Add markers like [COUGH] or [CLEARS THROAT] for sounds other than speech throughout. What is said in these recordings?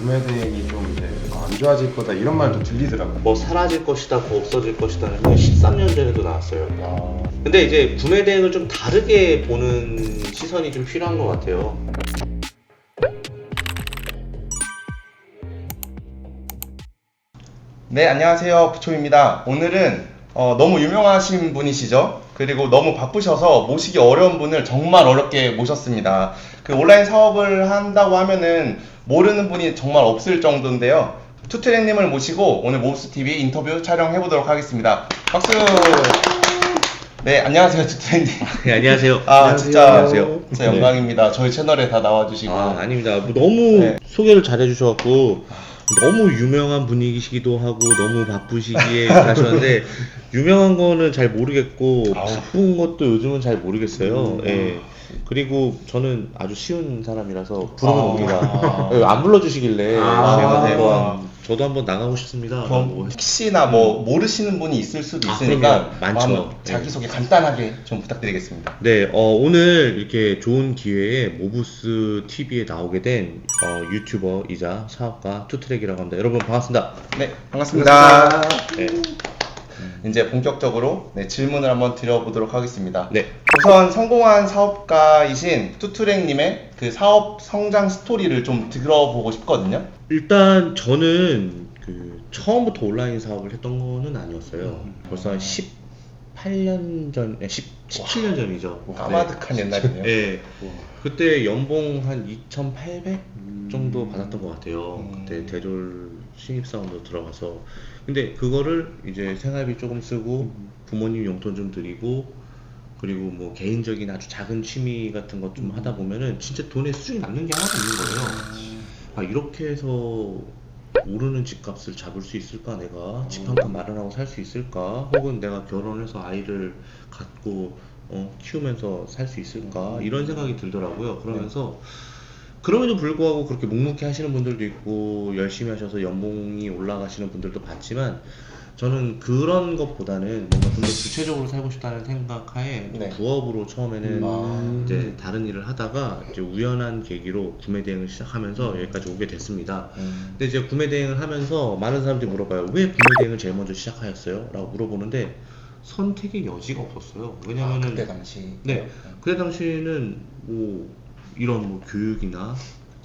구매 대행이 좀 이제 안 좋아질 거다 이런 말도 들리더라고요. 뭐 사라질 것이다, 뭐 없어질 것이다는 게 13년 전에도 나왔어요. 아, 근데 이제 구매 대행을 좀 다르게 보는 시선이 좀 필요한 것 같아요. 네, 안녕하세요. 부초입니다. 오늘은 어, 너무 유명하신 분이시죠? 그리고 너무 바쁘셔서 모시기 어려운 분을 정말 어렵게 모셨습니다. 그 온라인 사업을 한다고 하면은 모르는 분이 정말 없을 정도인데요. 투트랙님을 모시고 오늘 모브스TV 인터뷰 촬영해 보도록 하겠습니다. 박수! 네, 안녕하세요, 투트랙님. 네, 안녕하세요. 아, 진짜, 안녕하세요. 진짜 영광입니다. 저희 채널에 다 나와주시고. 아, 아닙니다. 뭐 너무 네. 소개를 잘해주셔갖고 너무 유명한 분이시기도 하고 너무 바쁘시기에 하셨는데 [LAUGHS] 유명한 거는 잘 모르겠고 아우. 바쁜 것도 요즘은 잘 모르겠어요. 음. 예. 그리고 저는 아주 쉬운 사람이라서 부르면 아. 옵니다. 예, 안 불러주시길래 아. 제가 네. 한번 저도 한번 나가고 싶습니다. 그럼 라고 혹시나 뭐 모르시는 분이 있을 수도 아, 있으니까 그럼요. 많죠. 한번 자기 소개 간단하게 좀 부탁드리겠습니다. 네, 어, 오늘 이렇게 좋은 기회에 모브스 TV에 나오게 된 어, 유튜버이자 사업가 투트랙이라고 합니다. 여러분 반갑습니다. 네, 반갑습니다. 네, 이제 본격적으로 네, 질문을 한번 드려보도록 하겠습니다. 네, 우선 성공한 사업가이신 투투랭님의 그 사업 성장 스토리를 좀 들어보고 싶거든요. 일단 저는 그 처음부터 온라인 사업을 했던 거는 아니었어요. 벌써 한 18년 전, 네, 10, 17년 전이죠. 까마득한 옛날이네요. 네. 그때 연봉 한 2,800 정도 음. 받았던 것 같아요. 음. 그때 대졸 신입사원으로 들어가서. 근데 그거를 이제 생활비 조금 쓰고 부모님 용돈 좀 드리고 그리고 뭐 개인적인 아주 작은 취미 같은 것 좀 하다 보면은 진짜 돈에 수준이 남는 게 하나도 없는 거예요. 아 이렇게 해서 오르는 집값을 잡을 수 있을까 내가 집 한 칸 마련하고 살 수 있을까 혹은 내가 결혼해서 아이를 갖고 어, 키우면서 살 수 있을까 이런 생각이 들더라고요 그러면서 그럼에도 불구하고 그렇게 묵묵히 하시는 분들도 있고 열심히 하셔서 연봉이 올라가시는 분들도 봤지만 저는 그런 것보다는 뭔가 좀 더 구체적으로 살고 싶다는 생각하에 네. 부업으로 처음에는 아. 이제 다른 일을 하다가 이제 우연한 계기로 구매 대행을 시작하면서 여기까지 오게 됐습니다. 음. 근데 이제 구매 대행을 하면서 많은 사람들이 물어봐요. 왜 구매 대행을 제일 먼저 시작하였어요? 라고 물어보는데 선택의 여지가 없었어요. 아, 왜냐면은 그때 당시. 네. 그때 당시에는 뭐 이런 뭐 교육이나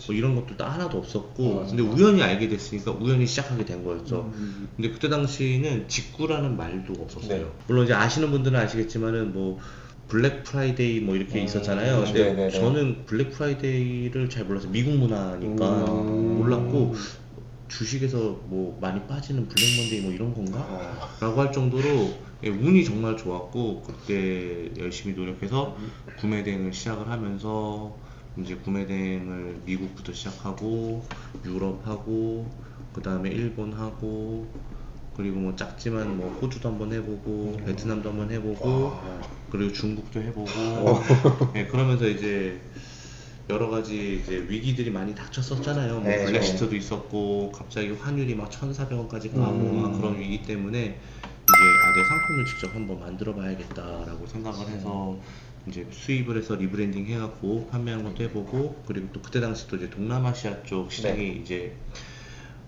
뭐 이런 것도 다 하나도 없었고 맞아. 근데 우연히 알게 됐으니까 우연히 시작하게 된 거였죠. 음. 근데 그때 당시는 직구라는 말도 없었어요. 네. 물론 이제 아시는 분들은 아시겠지만은 뭐 블랙 프라이데이 뭐 이렇게 음, 있었잖아요. 네, 근데 네, 네. 저는 블랙 프라이데이를 잘 몰라서 미국 문화니까 음. 몰랐고 주식에서 뭐 많이 빠지는 블랙 먼데이 뭐 이런 건가? 어, 라고 할 정도로 예, 운이 정말 좋았고 그때 열심히 노력해서 구매 대행을 시작을 하면서 이제 구매 대행을 미국부터 시작하고 유럽하고 그 다음에 일본 하고 그리고 뭐 작지만 뭐 호주도 한번 해보고 베트남도 한번 해보고 그리고 중국도 해보고. 예, 그러면서 이제 여러 가지 이제 위기들이 많이 닥쳤었잖아요. 뭐 네, 블랙시트도 있었고 갑자기 환율이 막 1,400원까지 가고 음. 막 그런 위기 때문에 이제 아, 내 상품을 직접 한번 만들어 봐야겠다라고 생각을 해서 이제 수입을 해서 리브랜딩 해갖고 판매하는 것도 해보고 그리고 또 그때 당시 또 이제 동남아시아 쪽 시장이 이제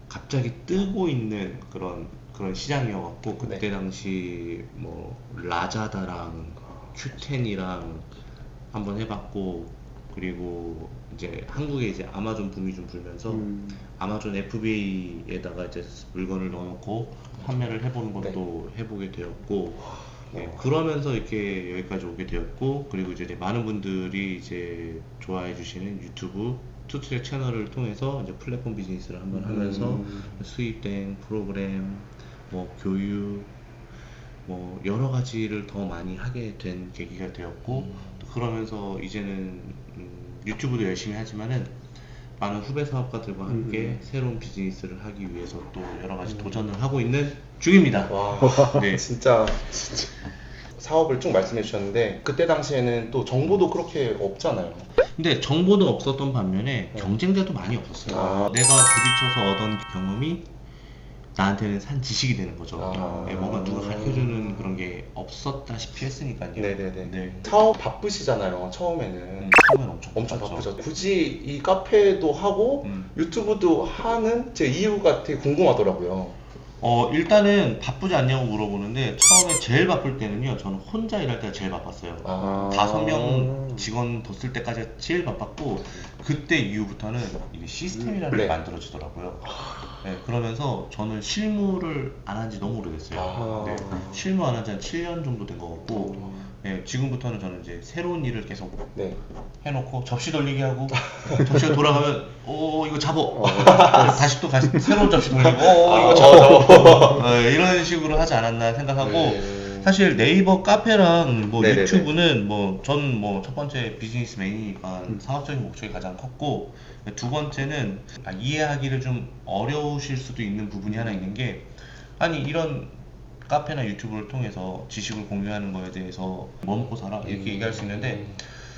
갑자기 뜨고 있는 그런 그런 시장이어갖고 그때 네. 당시 뭐 라자다랑 q10이랑 한번 해봤고 그리고 이제 한국에 이제 아마존 붐이 좀 불면서 음. 아마존 FBA에다가 이제 물건을 넣어놓고 판매를 해보는 것도 해보게 되었고 예, 그러면서 이렇게 여기까지 오게 되었고 그리고 이제 많은 분들이 이제 좋아해 주시는 유튜브 투트랙 채널을 통해서 이제 플랫폼 비즈니스를 한번 하면서 음. 수입된 프로그램 뭐 교육 뭐 여러 가지를 더 많이 하게 된 계기가 되었고 또 그러면서 이제는 음, 유튜브도 열심히 하지만은 많은 후배 사업가들과 함께 새로운 비즈니스를 하기 위해서 또 여러 가지 도전을 하고 있는 중입니다. 와, [LAUGHS] 네. 진짜, 사업을 쭉 말씀해 주셨는데 그때 당시에는 또 정보도 그렇게 없잖아요. 근데 정보도 없었던 반면에 네. 경쟁자도 많이 없었어요. 아. 내가 부딪혀서 얻은 경험이 나한테는 산 지식이 되는 거죠. 아. 예, 뭔가 누가 가르쳐주는 그런 게 없었다시피 했으니까요. 네네네. 네. 사업 바쁘시잖아요. 처음에는. 음, 처음엔 엄청 엄청. 바쁘죠. 굳이 이 카페도 하고 음. 유튜브도 하는 제 이유가 되게 궁금하더라고요. 어 일단은 바쁘지 않냐고 물어보는데 처음에 제일 바쁠 때는요 저는 혼자 일할 때가 제일 바빴어요 아. 다섯 명 직원 뒀을 때까지 제일 바빴고 그때 이후부터는 이게 시스템이라는 네. 게 만들어지더라고요 네, 그러면서 저는 실무를 안 한 지 너무 오래됐어요 아. 네, 실무 안 한 지 한 7년 정도 된 것 같고 음. 네, 지금부터는 저는 이제 새로운 일을 계속 네. 해놓고 접시 돌리기 하고 [LAUGHS] 접시가 돌아가면 오 이거 잡어 [LAUGHS] 다시 또 다시 새로운 접시 돌리고 오 이거 잡어 잡어 [LAUGHS] 어, 이런 식으로 하지 않았나 생각하고 네. 사실 네이버 카페랑 뭐 네네네. 유튜브는 뭐 전 뭐 첫 번째 비즈니스맨이니까 사업적인 목적이 가장 컸고 두 번째는 아, 이해하기를 좀 어려우실 수도 있는 부분이 하나 있는 게 아니 이런 카페나 유튜브를 통해서 지식을 공유하는 거에 대해서 뭐 먹고 살아 이렇게 얘기할 수 있는데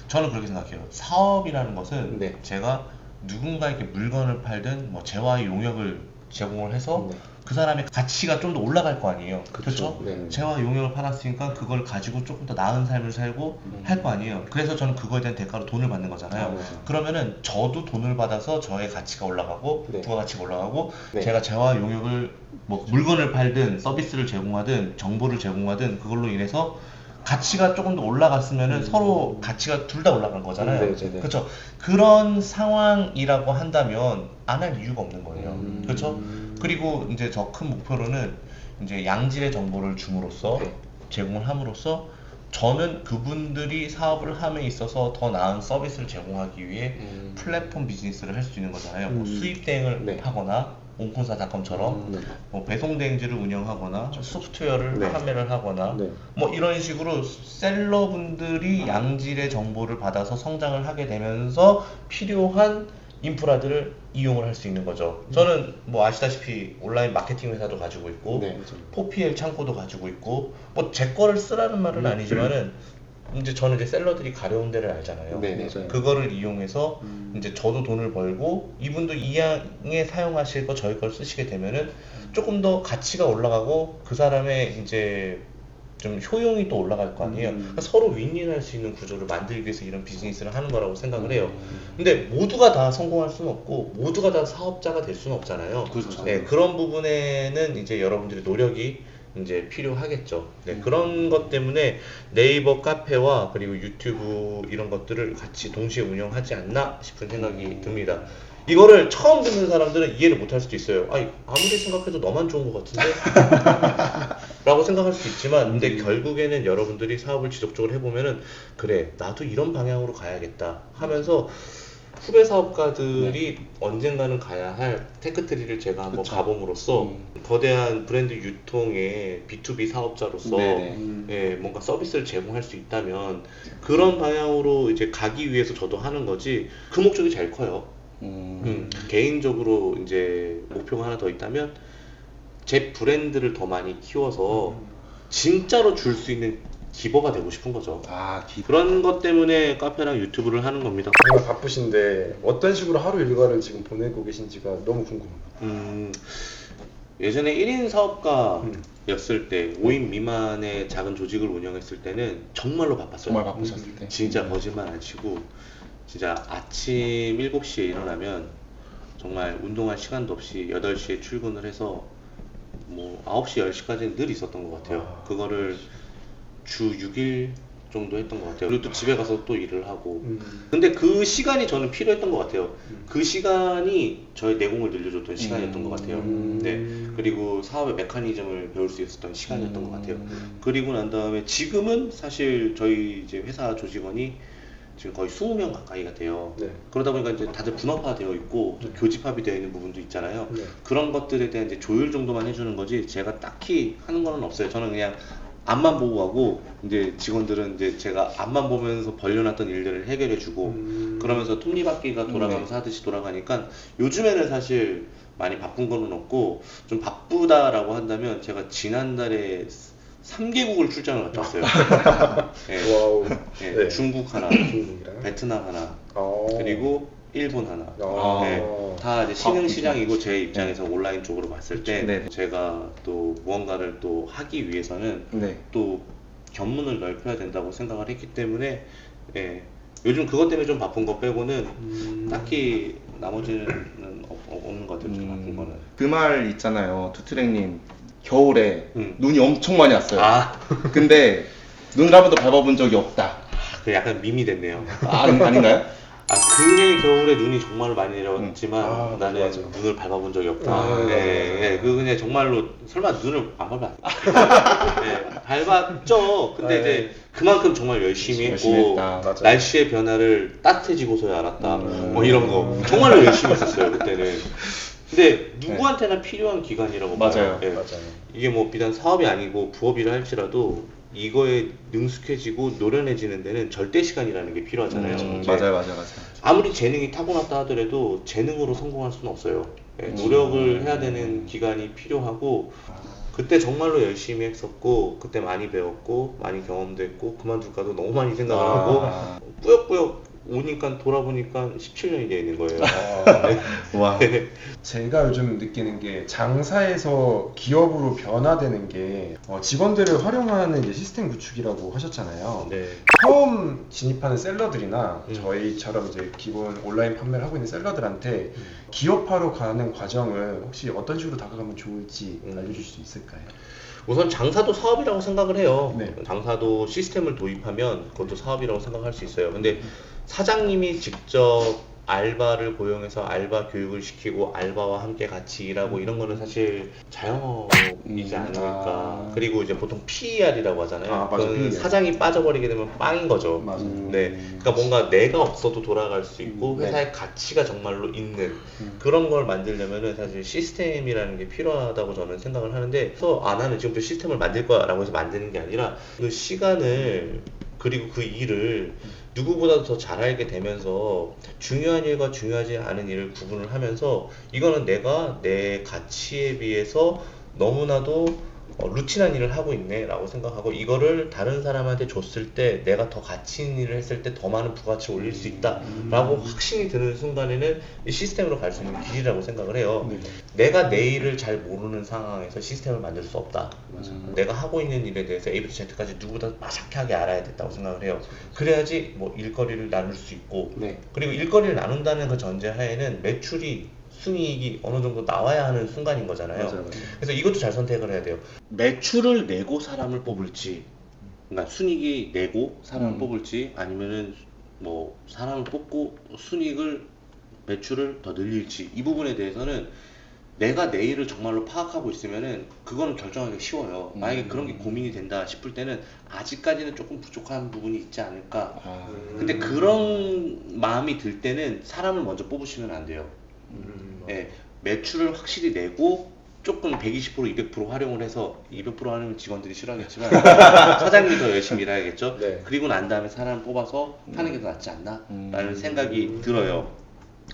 저는 그렇게 생각해요. 사업이라는 것은 네. 제가 누군가에게 물건을 팔든 뭐 재화의 용역을 제공을 해서 네. 그 사람의 가치가 좀 더 올라갈 거 아니에요. 그렇죠? 네. 재화 용역을 팔았으니까 그걸 가지고 조금 더 나은 삶을 살고 할거 아니에요. 그래서 저는 그거에 대한 대가로 돈을 받는 거잖아요. 아, 네. 그러면은 저도 돈을 받아서 저의 가치가 올라가고 네. 부가가치가 올라가고 네. 제가 재화 용역을 뭐 물건을 팔든 서비스를 제공하든 정보를 제공하든 그걸로 인해서 가치가 조금 더 올라갔으면은 서로 가치가 둘 다 올라간 거잖아요. 음, 네, 네, 네. 그렇죠. 그런 상황이라고 한다면 안 할 이유가 없는 거예요. 음. 그렇죠? 그리고 이제 저 큰 목표로는 이제 양질의 정보를 줌으로써 네. 제공을 함으로써 저는 그분들이 사업을 함에 있어서 더 나은 서비스를 제공하기 위해 음. 플랫폼 비즈니스를 할 수 있는 거잖아요. 뭐 음. 수입 대행을 네. 하거나 온콘사 닷컴처럼 음, 네. 뭐 배송 대행지를 운영하거나 소프트웨어를 네. 판매를 하거나 네. 뭐 이런 식으로 셀러분들이 양질의 정보를 받아서 성장을 하게 되면서 필요한 인프라들을 이용을 할 수 있는 거죠. 저는 뭐 아시다시피 온라인 마케팅 회사도 가지고 있고 네. 포피엘 창고도 가지고 있고 뭐 제 거를 쓰라는 말은 아니지만은 이제 저는 이제 셀러들이 가려운 데를 알잖아요. 네, 네. 그거를 이용해서 이제 저도 돈을 벌고 이분도 이양에 사용하실 거 저희 걸 쓰시게 되면은 조금 더 가치가 올라가고 그 사람의 이제 좀 효용이 또 올라갈 거 아니에요. 그러니까 서로 윈윈할 수 있는 구조를 만들기 위해서 이런 비즈니스를 하는 거라고 생각을 해요. 근데 모두가 다 성공할 수는 없고 모두가 다 사업자가 될 수는 없잖아요. 그렇죠. 네, 그런 부분에는 이제 여러분들의 노력이 이제 필요하겠죠. 네, 그런 것 때문에 네이버 카페와 그리고 유튜브 이런 것들을 같이 동시에 운영하지 않나 싶은 생각이 듭니다. 이거를 처음 듣는 사람들은 이해를 못할 수도 있어요. 아니, 아무리 생각해도 너만 좋은 것 같은데? [LAUGHS] 라고 생각할 수 있지만, 근데 결국에는 여러분들이 사업을 지속적으로 해보면은, 그래, 나도 이런 방향으로 가야겠다 하면서, 후배 사업가들이 언젠가는 가야 할 테크트리를 제가 한번 그쵸. 가봄으로써 음. 거대한 브랜드 유통의 B2B 사업자로서 네네. 예, 뭔가 서비스를 제공할 수 있다면 그런 방향으로 이제 가기 위해서 저도 하는 거지 그 목적이 제일 커요. 음. 음, 개인적으로 이제 목표가 하나 더 있다면 제 브랜드를 더 많이 키워서 진짜로 줄 수 있는 기버가 되고 싶은 거죠. 아, 기... 그런 것 때문에 카페랑 유튜브를 하는 겁니다. 정말 바쁘신데 어떤 식으로 하루 일과를 지금 보내고 계신지가 너무 궁금합니다. 음, 예전에 1인 사업가였을 때 5인 미만의 작은 조직을 운영했을 때는 정말로 바빴어요. 정말 바쁘셨을 때. 진짜 거짓말 안 치고 진짜 아침 7시에 일어나면 정말 운동할 시간도 없이 8시에 출근을 해서 뭐 9시, 10시까지는 늘 있었던 것 같아요. 아. 그거를 주 6일 정도 했던 것 같아요. 그리고 또 집에 가서 또 일을 하고. 음. 근데 그 시간이 저는 필요했던 것 같아요. 그 시간이 저의 내공을 늘려줬던 시간이었던 것 같아요. 음. 네. 그리고 사업의 메커니즘을 배울 수 있었던 시간이었던 것 같아요. 음. 그리고 난 다음에 지금은 사실 저희 이제 회사 조직원이 지금 거의 20명 가까이가 돼요. 네. 그러다 보니까 이제 다들 분업화 되어 있고 또 교집합이 되어 있는 부분도 있잖아요. 네. 그런 것들에 대한 이제 조율 정도만 해주는 거지 제가 딱히 하는 거는 없어요. 저는 그냥 앞만 보고 가고 이제 직원들은 이제 제가 앞만 보면서 벌려놨던 일들을 해결해주고 음. 그러면서 톱니바퀴가 돌아가면서 하듯이 돌아가니까 요즘에는 사실 많이 바쁜 거는 없고 좀 바쁘다라고 한다면 제가 지난달에 3개국을 출장을 갔다 왔어요. [LAUGHS] 예, 와우. 예, 네. 중국 하나, [CLEARS THROAT] 중국이랑. 베트남 하나, 어. 그리고 1분 하나. 아. 네, 다 이제 신흥 시장이고 제 입장에서 온라인 쪽으로 봤을 때 네. 제가 또 무언가를 또 하기 위해서는 네. 또 견문을 넓혀야 된다고 생각을 했기 때문에 예, 요즘 그것 때문에 좀 바쁜 거 빼고는 음. 딱히 나머지는 없, 없는 것 같아요. 좀 바쁜 거는. 그 말 있잖아요. 투트랙님 겨울에 음. 눈이 엄청 많이 왔어요. 아, [LAUGHS] 근데 눈을 한 번도 밟아본 적이 없다. 그 약간 밈이 됐네요. 아, 아닌가요? 아 그해 겨울에 눈이 정말 많이 내렸지만 아, 나는 맞아. 눈을 밟아본 적이 없다. 아, 예, 예, 그 그냥 정말로 설마 눈을 안 밟아? 예, [LAUGHS] 밟았죠. 근데 네. 이제 그만큼 정말 열심히 열심히 했고 했다. 맞아. 날씨의 변화를 따뜻해지고서야 알았다. 음. 뭐 이런 거 정말로 열심히 했었어요 그때는. 근데 누구한테나 필요한 기간이라고 봐요. 맞아요. 예. 맞아요. 이게 뭐 비단 사업이 아니고 부업이라 할지라도 이거에 능숙해지고 노련해지는 데는 절대 시간이라는 게 필요하잖아요. 음, 예. 맞아요, 맞아요, 맞아요. 아무리 재능이 타고났다 하더라도 재능으로 성공할 수는 없어요. 예, 음. 노력을 해야 되는 기간이 필요하고 그때 정말로 열심히 했었고 그때 많이 배웠고 많이 경험도 했고 그만둘까도 너무 많이 생각을 아. 하고 뿌역뿌역 오니까 돌아보니까 17년이 되어 있는 거예요. 아, [LAUGHS] 와. 제가 요즘 느끼는 게 장사에서 기업으로 변화되는 게 어, 직원들을 활용하는 시스템 구축이라고 하셨잖아요. 네. 처음 진입하는 셀러들이나 음. 저희처럼 이제 기본 온라인 판매를 하고 있는 셀러들한테 기업화로 가는 과정을 혹시 어떤 식으로 다가가면 좋을지 음. 알려주실 수 있을까요? 우선 장사도 사업이라고 생각을 해요. 네. 장사도 시스템을 도입하면 그것도 사업이라고 생각할 수 있어요. 근데 사장님이 직접 알바를 고용해서 알바 교육을 시키고 알바와 함께 같이 일하고 이런 거는 사실 자영업이지 음, 않으니까. 아. 그리고 이제 보통 PER이라고 하잖아요. 아, 맞아, PER. 사장이 빠져버리게 되면 빵인 거죠. 맞아. 네. 그러니까 뭔가 내가 없어도 돌아갈 수 있고 음, 네. 회사의 가치가 정말로 있는 음. 그런 걸 만들려면은 사실 시스템이라는 게 필요하다고 저는 생각을 하는데 그래서 아 나는 지금부터 시스템을 만들 거야라고 해서 만드는 게 아니라 그 시간을 그리고 그 일을 누구보다도 더 잘 알게 되면서 중요한 일과 중요하지 않은 일을 구분을 하면서 이거는 내가 내 가치에 비해서 너무나도 어, 루틴한 일을 하고 있네라고 생각하고 이거를 다른 사람한테 줬을 때 내가 더 가치 있는 일을 했을 때 더 많은 부가치를 올릴 수 있다라고 확신이 드는 순간에는 이 시스템으로 갈 수 있는 길이라고 생각을 해요. 네. 내가 내 일을 잘 모르는 상황에서 시스템을 만들 수 없다. 맞아. 내가 하고 있는 일에 대해서 A부터 Z까지 누구보다 빠삭하게 알아야 된다고 생각을 해요. 그래야지 뭐 일거리를 나눌 수 있고 네. 그리고 일거리를 나눈다는 그 전제 하에는 매출이 순이익이 어느 정도 나와야 하는 순간인 거잖아요. 맞아요, 맞아요. 그래서 이것도 잘 선택을 해야 돼요. 매출을 내고 사람을 뽑을지, 그러니까 순이익이 내고 사람을 음. 뽑을지, 아니면은 뭐 사람을 뽑고 순이익을 매출을 더 늘릴지 이 부분에 대해서는 내가 내 일을 정말로 파악하고 있으면은 그거는 결정하기 쉬워요. 만약에 그런 게 고민이 된다 싶을 때는 아직까지는 조금 부족한 부분이 있지 않을까. 아, 근데 그런 마음이 들 때는 사람을 먼저 뽑으시면 안 돼요. 음, 예, 매출을 확실히 내고 조금 120% 200% 활용을 해서 200% 하려면 직원들이 싫어하겠지만 [LAUGHS] 사장님이 더 열심히 일해야겠죠. 네. 그리고 난 다음에 사람 뽑아서 하는 게 더 낫지 않나? 음. 라는 생각이 들어요.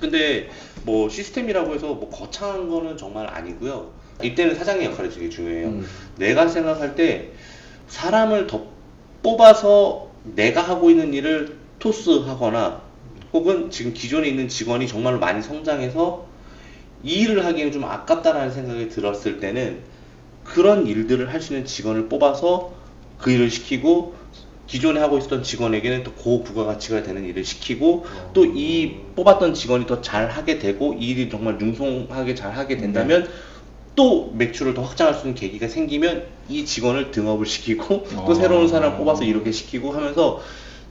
근데 뭐 시스템이라고 해서 뭐 거창한 거는 정말 아니고요. 이때는 사장의 역할이 되게 중요해요. 음. 내가 생각할 때 사람을 더 뽑아서 내가 하고 있는 일을 토스하거나 혹은 지금 기존에 있는 직원이 정말로 많이 성장해서 이 일을 하기에는 좀 아깝다라는 생각이 들었을 때는 그런 일들을 할 수 있는 직원을 뽑아서 그 일을 시키고 기존에 하고 있었던 직원에게는 또 고부가 가치가 되는 일을 시키고 또 이 뽑았던 직원이 더 잘하게 되고 이 일이 정말 융성하게 잘하게 된다면 또 매출을 더 확장할 수 있는 계기가 생기면 이 직원을 등업을 시키고 또 아. 새로운 사람 뽑아서 이렇게 시키고 하면서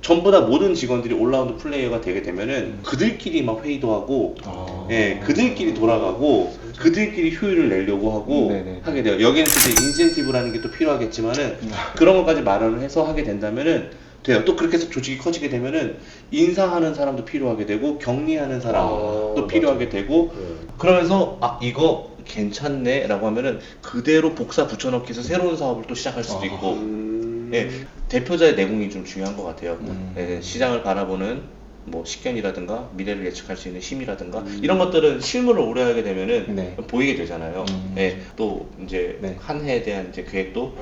전부 다 모든 직원들이 올라운드 플레이어가 되게 되면은 그들끼리 막 회의도 하고 아. 예, 그들끼리 돌아가고 그들끼리 효율을 내려고 하고 네네. 하게 돼요. 여기는 또 이제 인센티브라는 게 또 필요하겠지만은 그런 것까지 마련을 해서 하게 된다면은 돼요. 또 그렇게 해서 조직이 커지게 되면은 인사하는 사람도 필요하게 되고 격리하는 사람도 아, 필요하게 되고 네. 그러면서 아 이거 괜찮네라고 하면은 그대로 복사 붙여넣기 해서 새로운 사업을 또 시작할 수도 아. 있고 음, 예, 대표자의 내공이 좀 중요한 것 같아요. 음. 예, 시장을 바라보는 뭐 식견이라든가 미래를 예측할 수 있는 힘이라든가 음. 이런 것들은 실물을 오래 하게 되면은 네. 보이게 되잖아요. 음. 예, 또 이제 네. 한 해에 대한 이제 계획도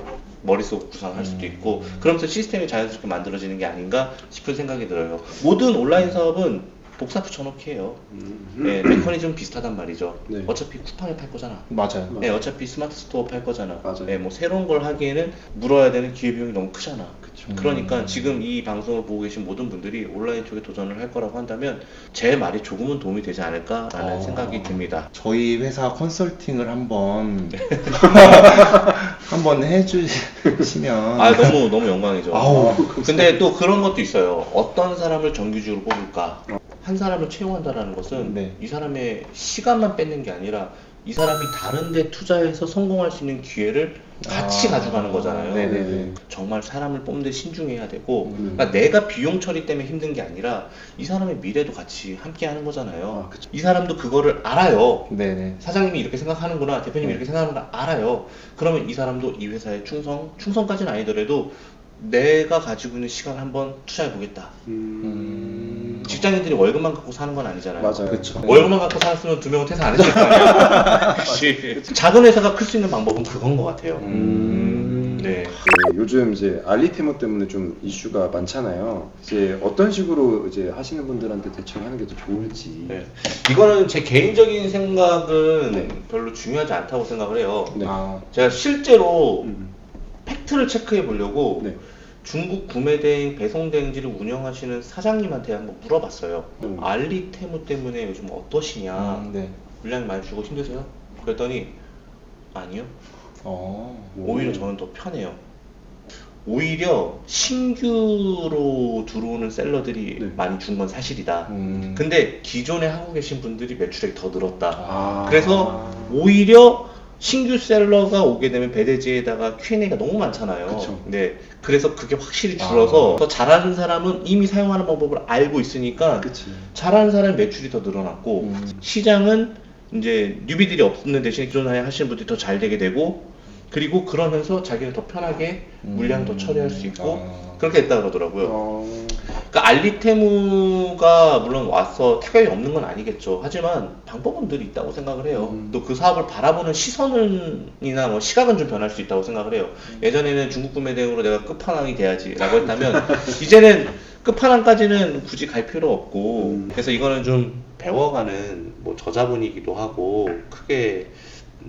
머릿속 구상할 수도 음. 있고 그러면서 시스템이 자연스럽게 만들어지는 게 아닌가 싶은 생각이 들어요. 모든 온라인 사업은 복사 붙여넣기 해요. 음. 네, 메커니즘 비슷하단 말이죠. 네. 어차피 쿠팡에 팔 거잖아. 맞아요. 네, 어차피 스마트 스토어 팔 거잖아. 맞아요. 네, 뭐 새로운 걸 하기에는 물어야 되는 기회비용이 너무 크잖아. 그쵸. 러니까 음. 지금 이 방송을 보고 계신 모든 분들이 온라인 쪽에 도전을 할 거라고 한다면 제 말이 조금은 도움이 되지 않을까라는 어. 생각이 듭니다. 저희 회사 컨설팅을 한번 [LAUGHS] 한번 해주시면 아 너무 너무 영광이죠. 아우, 근데 또 그런 것도 있어요. 어떤 사람을 정규직으로 뽑을까? 한 사람을 채용한다라는 것은 네. 이 사람의 시간만 뺏는 게 아니라 이 사람이 다른데 투자해서 성공할 수 있는 기회를 같이 아. 가져가는 거잖아요. 네네네. 정말 사람을 뽑는데 신중해야 되고, 음. 그러니까 내가 비용 처리 때문에 힘든 게 아니라 이 사람의 미래도 같이 함께 하는 거잖아요. 아. 이 사람도 그거를 알아요. 네네. 사장님이 이렇게 생각하는구나, 대표님이 네. 이렇게 생각하는구나 알아요. 그러면 이 사람도 이 회사에 충성, 충성까지는 아니더라도 내가 가지고 있는 시간 한번 투자해 보겠다. 음. 직장인들이 월급만 갖고 사는 건 아니잖아요. 맞아요. 그쵸. 월급만 갖고 살았으면 두 명은 퇴사 안 했을 거 아니에요. [LAUGHS] 역시 작은 회사가 클 수 있는 방법은 그건 것 같아요. 음. 네. 네, 요즘 이제 알리테모 때문에 좀 이슈가 많잖아요. 이제 어떤 식으로 이제 하시는 분들한테 대처하는 게 더 좋을지. 네. 이거는 제 개인적인 생각은 네. 별로 중요하지 않다고 생각을 해요. 네. 아, 제가 실제로 음. 팩트를 체크해 보려고 네. 중국 구매대행 배송대행지를 운영하시는 사장님한테 한번 물어봤어요. 음. 알리 테무 때문에 요즘 어떠시냐? 음, 네. 물량이 많이 주고 힘드세요? 그랬더니 아니요. 어. 오히려 저는 더 편해요. 오히려 신규로 들어오는 셀러들이 네. 많이 준 건 사실이다. 음. 근데 기존에 하고 계신 분들이 매출액이 더 늘었다. 아. 그래서 오히려 신규 셀러가 오게 되면 배대지에다가 Q&A가 너무 많잖아요. 그쵸. 네. 그래서 그게 확실히 줄어서 아. 더 잘하는 사람은 이미 사용하는 방법을 알고 있으니까 그치. 잘하는 사람 매출이 더 늘어났고 음. 시장은 이제 뉴비들이 없는 대신에 기존에 하시는 분들이 더 잘 되게 되고 그리고 그러면서 자기는 더 편하게 물량 더 처리할 수 있고 아. 그렇게 됐다 그러더라고요. 어. 그러니까 알리테무가 물론 와서 타격이 없는 건 아니겠죠. 하지만 방법은 늘 있다고 생각을 해요. 음. 또그 사업을 바라보는 시선이나 뭐 시각은 좀 변할 수 있다고 생각을 해요. 예전에는 중국 구매 대행으로 내가 끝판왕이 돼야지라고 했다면 [LAUGHS] 이제는 끝판왕까지는 굳이 갈 필요 없고 음. 그래서 이거는 좀 배워가는 뭐 저자분이기도 하고 크게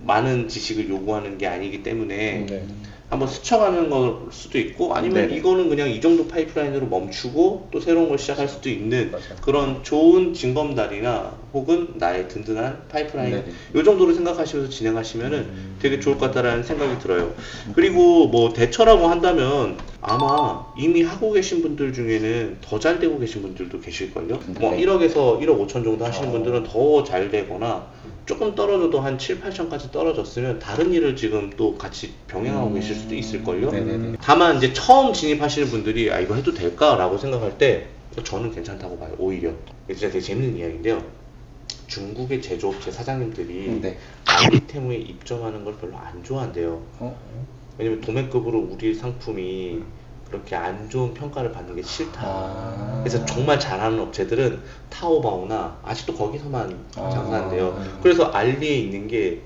많은 지식을 요구하는 게 아니기 때문에 네. 한번 스쳐가는 걸 수도 있고 아니면 네네. 이거는 그냥 이 정도 파이프라인으로 멈추고 또 새로운 걸 시작할 수도 있는 맞아요. 그런 좋은 징검다리나 혹은 나의 든든한 파이프라인 네네. 이 정도로 생각하시면서 진행하시면은 음. 되게 좋을 것 같다라는 생각이 들어요. 그리고 뭐 대처라고 한다면 아마 이미 하고 계신 분들 중에는 더 잘 되고 계신 분들도 계실걸요. 뭐 네. 1억에서 1억 5천 정도 하시는 어. 분들은 더 잘 되거나 조금 떨어져도 한 7, 8천까지 떨어졌으면 다른 일을 지금 또 같이 병행하고 음. 계실 수도 있을걸요. 네네네. 다만 이제 처음 진입하시는 분들이 아 이거 해도 될까라고 생각할 때 저는 괜찮다고 봐요. 오히려 진짜 되게 재밌는 이야기인데요. 중국의 제조업체 사장님들이 네. 알리테무에 입점하는 걸 별로 안 좋아한대요. 어? 왜냐면 도매급으로 우리 상품이 그렇게 안 좋은 평가를 받는 게 싫다. 아. 그래서 정말 잘하는 업체들은 타오바오나 아직도 거기서만 아. 장사한대요. 그래서 알리에 있는 게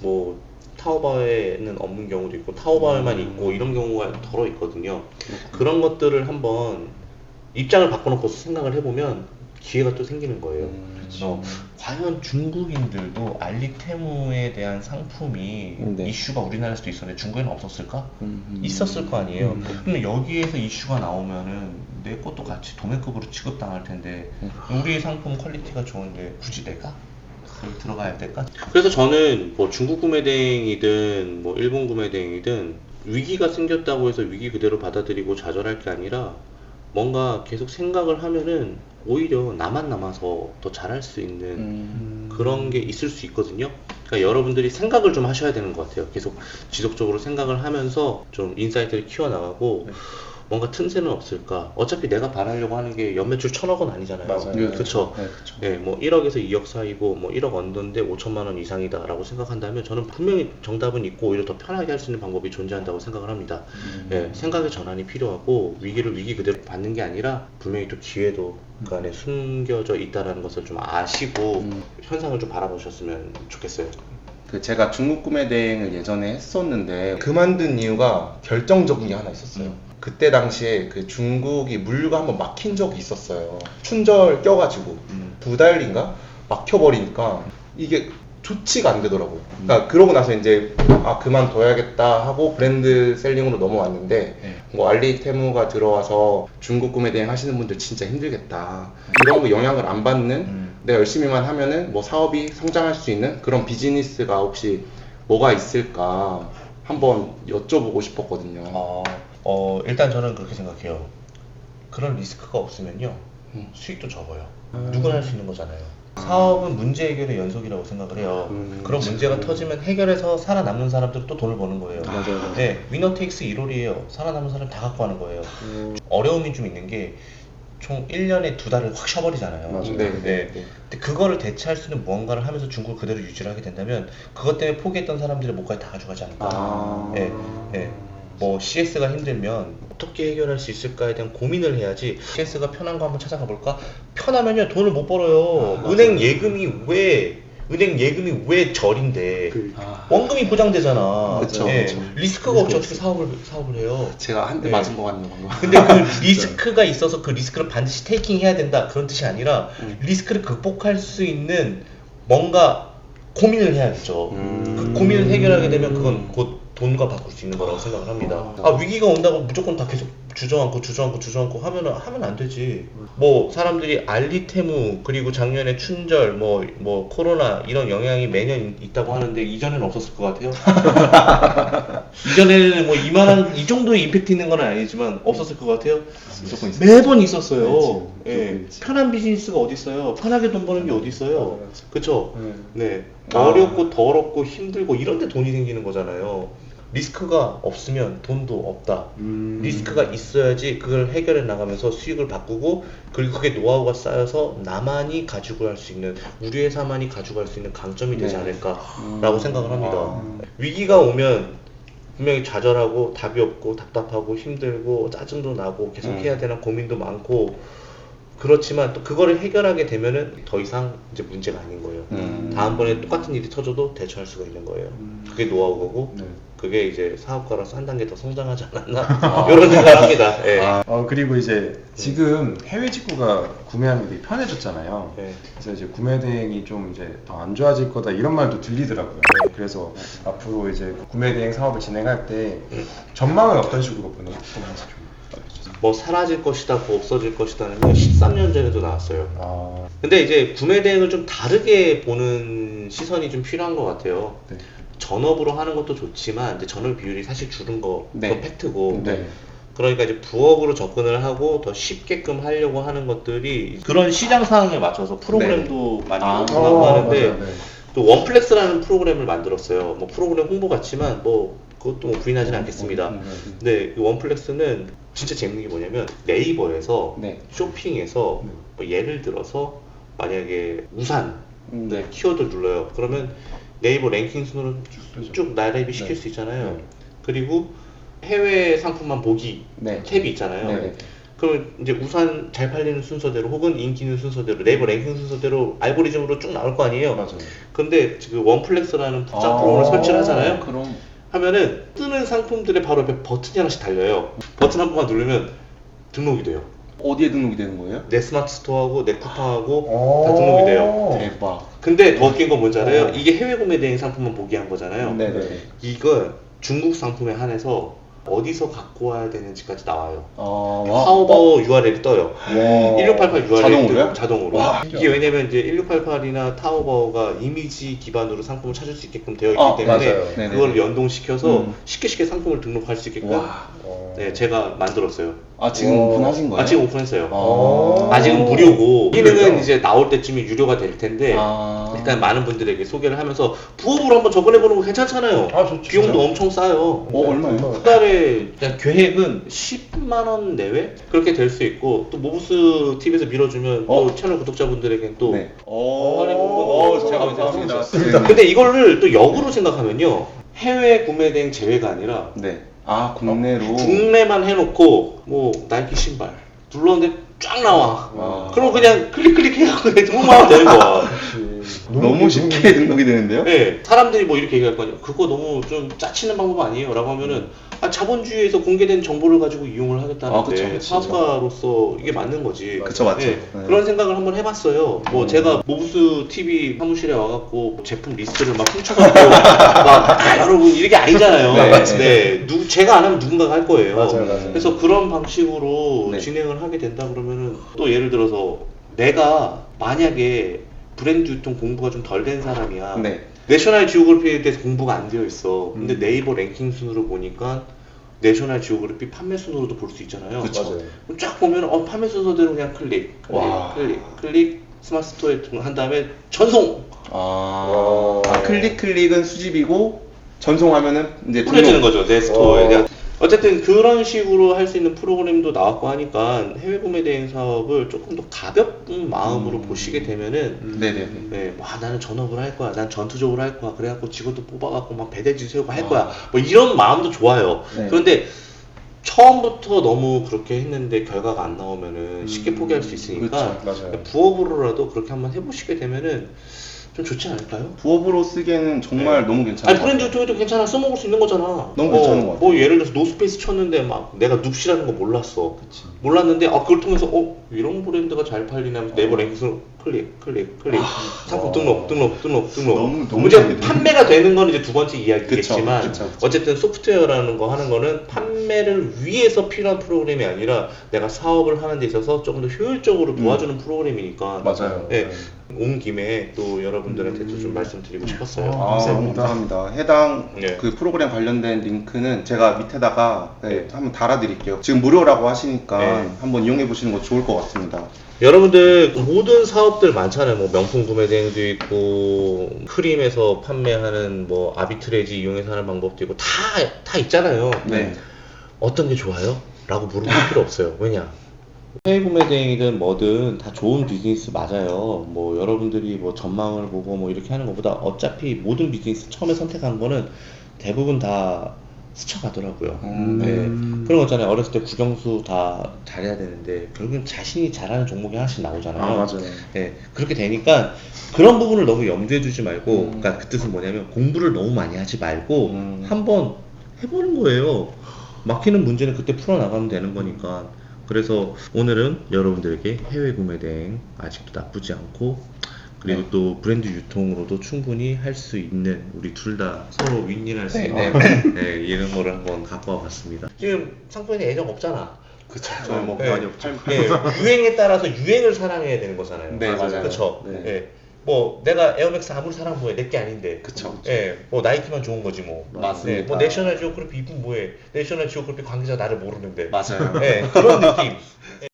뭐 타오바오에는 없는 경우도 있고 타오바오에만 음. 있고 이런 경우가 더러 있거든요. 그런 것들을 한번 입장을 바꿔놓고 생각을 해보면 기회가 또 생기는 거예요. 음. 어, 과연 중국인들도 알리테무에 대한 상품이 네. 이슈가 우리나라에서도 있었는데 중국에는 없었을까? 음. 있었을 거 아니에요. 음. 근데 여기에서 이슈가 나오면은 내 것도 같이 도매급으로 취급당할 텐데 음. 우리 상품 퀄리티가 좋은데 굳이 내가 들어가야 될까? 그래서 저는 뭐 중국 구매 대행이든 뭐 일본 구매 대행이든 위기가 생겼다고 해서 위기 그대로 받아들이고 좌절할 게 아니라 뭔가 계속 생각을 하면은 오히려 나만 남아서 더 잘할 수 있는 음. 그런 게 있을 수 있거든요. 그러니까 여러분들이 생각을 좀 하셔야 되는 것 같아요. 계속 지속적으로 생각을 하면서 좀 인사이트를 키워나가고 네. 뭔가 틈새는 없을까. 어차피 내가 바라려고 하는 게 연매출 천억 원 아니잖아요. 맞아요. 그렇죠. 네, 그쵸. 예, 뭐 1억에서 2억 사이고 뭐 1억 언더인데 5천만 원 이상이다라고 생각한다면 저는 분명히 정답은 있고 오히려 더 편하게 할 수 있는 방법이 존재한다고 생각을 합니다. 음. 예, 생각의 전환이 필요하고 위기를 위기 그대로 받는 게 아니라 분명히 또 기회도 그 안에 숨겨져 있다라는 것을 좀 아시고 음. 현상을 좀 바라보셨으면 좋겠어요. 그 제가 중국 구매 대행을 예전에 했었는데 그만둔 이유가 결정적인 게 하나 있었어요. 그때 당시에 그 중국이 물류가 한번 막힌 적이 있었어요. 춘절 껴가지고 음. 두 달인가 막혀버리니까 이게 조치가 안 되더라고요. 그러니까 그러고 나서 이제 아 그만둬야겠다 하고 브랜드 셀링으로 넘어왔는데 네. 뭐 알리테무가 들어와서 중국 구매 대행 하시는 분들 진짜 힘들겠다. 이런 거 영향을 안 받는 음. 내가 열심히만 하면은 뭐 사업이 성장할 수 있는 그런 비즈니스가 혹시 뭐가 있을까 한번 여쭤보고 싶었거든요. 어, 어, 일단 저는 그렇게 생각해요. 그런 리스크가 없으면요, 음. 수익도 적어요. 누구나 할 수 있는 거잖아요. 사업은 문제 해결의 연속이라고 생각을 해요. 음, 그런 문제가 터지면 해결해서 살아남는 사람들은 또 돈을 버는 거예요. 맞아요. 네, 위너 테이크스 1홀이에요. 살아남은 사람 다 갖고 하는 거예요. 음. 어려움이 좀 있는 게 총 1년에 두 달을 확 쉬어버리잖아요. 맞아요. 네, 네. 네, 네. 근데 그거를 대체할 수 있는 무언가를 하면서 중국을 그대로 유지를 하게 된다면 그것 때문에 포기했던 사람들의 목까지 다 가져가지 않을까. 아. 예, 예. 뭐 CS가 힘들면 어떻게 해결할 수 있을까에 대한 고민을 해야지 CS가 편한 거 한번 찾아가 볼까? 편하면요 돈을 못 벌어요. 아, 은행. 예금이 왜 은행 예금이 왜 절인데 그- 원금이 보장되잖아. 그쵸, 예, 그쵸. 리스크가 없이 어떻게 사업을 사업을 해요? 제가 한대 네. 맞은 것 같네요. 방금. 근데 그 [LAUGHS] 리스크가 있어서 그 리스크를 반드시 테이킹 해야 된다 그런 뜻이 아니라 음. 리스크를 극복할 수 있는 뭔가 고민을 해야겠죠. 음. 그 고민을 해결하게 되면 그건 곧 돈과 바꿀 수 있는 거라고 생각을 합니다. 아 위기가 온다고 무조건 다 계속 주저앉고 주저앉고 주저앉고 하면은 하면 안 되지. 뭐 사람들이 알리테무 그리고 작년에 춘절 뭐뭐 코로나 이런 영향이 매년 있다고 하는데 이전에는 없었을 것 같아요. [LAUGHS] 이전에는 뭐 이만한 이 정도의 임팩트 있는 건 아니지만 없었을 것 같아요. 무조건 있어요. 매번 있었어요. 그렇지. 예. 편한 비즈니스가 어디 있어요? 편하게 돈 버는 게 어디 있어요? 그쵸? 네. 네. 아. 어렵고 더럽고 힘들고 이런데 돈이 생기는 거잖아요. 리스크가 없으면 돈도 없다. 음. 리스크가 있어야지 그걸 해결해 나가면서 수익을 바꾸고 그리고 그게 노하우가 쌓여서 나만이 가지고 갈수 있는 우리 회사만이 가지고 갈수 있는 강점이 되지 네. 않을까라고 음. 생각을 합니다. 아. 위기가 오면 분명히 좌절하고 답이 없고 답답하고 힘들고 짜증도 나고 계속 음. 해야 되나 고민도 많고 그렇지만 또 그거를 해결하게 되면은 더 이상 이제 문제가 아닌 거예요. 음. 다음번에 똑같은 일이 터져도 대처할 수가 있는 거예요. 음. 그게 노하우고 네. 그게 이제 사업가로서 한 단계 더 성장하지 않았나 [LAUGHS] 이런 생각을 합니다. 예. 아, 어, 그리고 이제 지금 해외 직구가 구매하는 게 편해졌잖아요. 네. 그래서 이제 구매 대행이 좀 이제 더 안 좋아질 거다 이런 말도 들리더라고요. 그래서 앞으로 이제 구매 대행 사업을 진행할 때 전망은 어떤 식으로 보는지 알려주세요. 뭐 사라질 것이다, 뭐 없어질 것이다는 게 13년 전에도 나왔어요. 아, 근데 이제 구매 대행을 좀 다르게 보는 시선이 좀 필요한 것 같아요. 네. 전업으로 하는 것도 좋지만 이제 전업 비율이 사실 줄은 거 네. 그건 팩트고 네. 그러니까 이제 부업으로 접근을 하고 더 쉽게끔 하려고 하는 것들이 그런 시장 상황에 맞춰서 프로그램도 많이 아. 운영하고 어, 하는데 맞아요, 네. 또 원플렉스라는 프로그램을 만들었어요. 뭐 프로그램 홍보 같지만 뭐 그것도 뭐 부인하지는 않겠습니다. 음, 음, 근데 이 원플렉스는 진짜 재밌는 게 뭐냐면 네이버에서 네. 쇼핑에서 네. 뭐 예를 들어서 만약에 우산 음, 네, 키워드를 눌러요. 그러면 네이버 랭킹 순으로. 쭉 나래비 시킬 네. 수 있잖아요. 네. 그리고 해외 상품만 보기 네. 탭이 있잖아요. 네, 네. 그러면 이제 우산 잘 팔리는 순서대로 혹은 인기 있는 순서대로 네이버 랭킹 순서대로 알고리즘으로 쭉 나올 거 아니에요. 맞아요. 근데 지금 원플렉스라는 복잡 아, 프로그램을 설치를 하잖아요. 그럼 하면은 뜨는 상품들의 바로 옆에 버튼이 하나씩 달려요. 버튼 한 번만 누르면 등록이 돼요. 어디에 등록이 되는 거예요? 내 스마트 스토어하고 내 쿠팡하고 오. 다 등록이 돼요. 대박. 근데 더 웃긴 건 뭔지 알아요? 어. 이게 해외 구매 대행 상품만 보게 한 거잖아요. 네네. 이걸 중국 상품에 한해서 어디서 갖고 와야 되는지까지 나와요. 어, 와. 타오바오 URL이 떠요. 와. 1688 URL 자동으로요? 자동으로. 와, 이게 왜냐면 이제 1688이나 타오바오가 이미지 기반으로 상품을 찾을 수 있게끔 되어 있기 아, 때문에. 네네네. 그걸 연동시켜서 음. 쉽게 쉽게 상품을 등록할 수 있게끔 와. 어. 네, 제가 만들었어요. 아 지금 오. 오픈하신 거예요? 아, 지금 오픈했어요. 어. 아직은 무료고 기능은 무료죠? 이제 나올 때쯤에 유료가 될 텐데 아. 일단 많은 분들에게 소개를 하면서 부업으로 한번 접근해보는 거 괜찮잖아요. 아, 좋죠. 비용도 엄청 싸요. 어 얼마예요? 한 달에 그냥 계획은 10만 원 내외 그렇게 될 수 있고 또 모브스 TV에서 밀어주면 또 어. 채널 구독자분들에게는 또 네. 할인 오, 부분 오, 제가 감사합니다. 근데 이거를 또 역으로 생각하면요 해외 구매 대행 제외가 아니라 네. 아 국내로. 국내만 해놓고 뭐 나이키 신발 눌렀는데 쫙 나와 와. 그럼 그냥 클릭 클릭 해갖고 그냥 등록만 하면 되는 거야. 너무 쉽게 등록이 [LAUGHS] 되는데요? 네, 사람들이 뭐 이렇게 얘기할 거 아니에요. 그거 너무 좀 짜치는 방법 아니에요? 라고 하면은, 아, 자본주의에서 공개된 정보를 가지고 이용을 하겠다는데, 아, 그쵸, 그쵸. 사업가로서 이게 맞는 거지. 그쵸, 맞죠. 네, 네. 그런 생각을 한번 해봤어요. 뭐, 제가 모브스 TV 사무실에 와갖고 제품 리스트를 막 훔쳐가지고, [LAUGHS] 막, 아, 여러분, 이게 아니잖아요. 네. 네. 누, 제가 안 하면 누군가가 할 거예요. 맞아요, 맞아요. 그래서 그런 방식으로 네. 진행을 하게 된다 그러면은, 또 예를 들어서, 내가 만약에 브랜드 유통 공부가 좀 덜 된 사람이야. 네. 내셔널 지오그래피에 대해서 공부가 안 되어 있어. 근데 음. 네이버 랭킹 순으로 보니까 내셔널 지오그래피 판매 순으로도 볼 수 있잖아요. 그쵸. 맞아요. 그럼 쫙 보면 어 판매 순서대로 그냥 클릭, 클릭, 와. 클릭, 클릭, 스마트 스토어에 등한 다음에 전송 아, 아, 클릭 클릭은 수집이고 전송하면은 이제 뿌려지는. 거죠 내 스토어에. 어. 어쨌든 그런 식으로 할 수 있는 프로그램도 나왔고 하니까 해외 구매 대행 사업을 조금 더 가볍은 마음으로 음. 보시게 되면은 네네네. 네, 와 나는 전업을 할 거야, 난 전투적으로 할 거야, 그래갖고 직원도 뽑아갖고 막 배대지 세우고 할 아. 거야, 뭐 이런 마음도 좋아요. 네. 그런데 처음부터 너무 그렇게 했는데 결과가 안 나오면은 쉽게 음, 포기할 수 있으니까 그쵸, 맞아요. 부업으로라도 그렇게 한번 해보시게 되면은 좀 좋지 않을까요? 부업으로 쓰기에는 정말 너무 괜찮아요. 아니 브랜드 유튜브도 괜찮아 써먹을 수 있는 거잖아. 너무 괜찮은 것 같아요. 뭐 예를 들어서 노스페이스 쳤는데 막 내가 눕시라는 거 몰랐어. 몰랐는데 아 그걸 통해서 어 이런 브랜드가 잘 팔리냐면서 네이버 랭킹으로 클릭 클릭 클릭 상품 등록 등록 등록 등록. 아. 너무- 너무 이제 재밌네. 판매가 되는 건 이제 두 번째 이야기겠지만 그쵸, 그쵸, 그쵸. 어쨌든 소프트웨어라는 거 하는 거는 판매를 위해서 필요한 프로그램이 아니라 내가 사업을 하는 데 있어서 조금 더 효율적으로 도와주는 프로그램이니까. 맞아요. 네. 네. 온 김에 또 여러분들한테도 좀 말씀드리고 싶었어요. 어, 아, 감사합니다. 감사합니다. 해당 네. 그 프로그램 관련된 링크는 제가 밑에다가 네, 네. 한번 달아드릴게요. 지금 무료라고 하시니까 네. 한번 이용해 보시는 거 좋을 것 같 습니다. 여러분들 모든 사업들 많잖아요. 뭐 명품 구매 대행도 있고 크림에서 판매하는 뭐 아비트레지 이용해서 하는 방법도 있고 다다 있잖아요. 네. 어떤 게 좋아요? 라고 물어볼 [LAUGHS] 필요 없어요. 왜냐? 해외 구매 대행이든 뭐든 다 좋은 비즈니스 맞아요. 뭐 여러분들이 뭐 전망을 보고 뭐 이렇게 하는 것보다 어차피 모든 비즈니스 처음에 선택한 거는 대부분 다 스쳐가더라고요. 음. 네. 그런 거 있잖아요. 어렸을 때 국영수 다 잘해야 되는데 결국엔 자신이 잘하는 종목이 하나씩 나오잖아요. 아, 맞아요. 네, 그렇게 되니까 그런 부분을 너무 염두에 두지 말고, 음. 그러니까 그 뜻은 뭐냐면 공부를 너무 많이 하지 말고 음. 한번 해보는 거예요. 막히는 문제는 그때 풀어나가면 되는 거니까. 그래서 오늘은 여러분들에게 해외 구매 대행 아직도 나쁘지 않고 그리고 네. 또 브랜드 유통으로도 충분히 할 수 있는 우리 둘 다 서로 윈윈할 수 네, 있는 네. [LAUGHS] 네, 이런 거를 한번 갖고 와봤습니다. 지금 상품에 애정 없잖아. 그쵸. 저희 뭐 네. 많이 없죠. 예, 유행에 따라서 유행을 사랑해야 되는 거잖아요. 네, 맞아요. 그쵸? 네. 예. 뭐 내가 에어맥스 아무리 사랑 뭐해 내 게 아닌데. 그쵸. 예, 뭐 나이키만 좋은 거지 뭐. 맞습니다. 예, 뭐 내셔널 지오그래피 이분 뭐해? 내셔널 지오그래피 관계자 나를 모르는데. 맞아요. 예, 그런 느낌. [LAUGHS]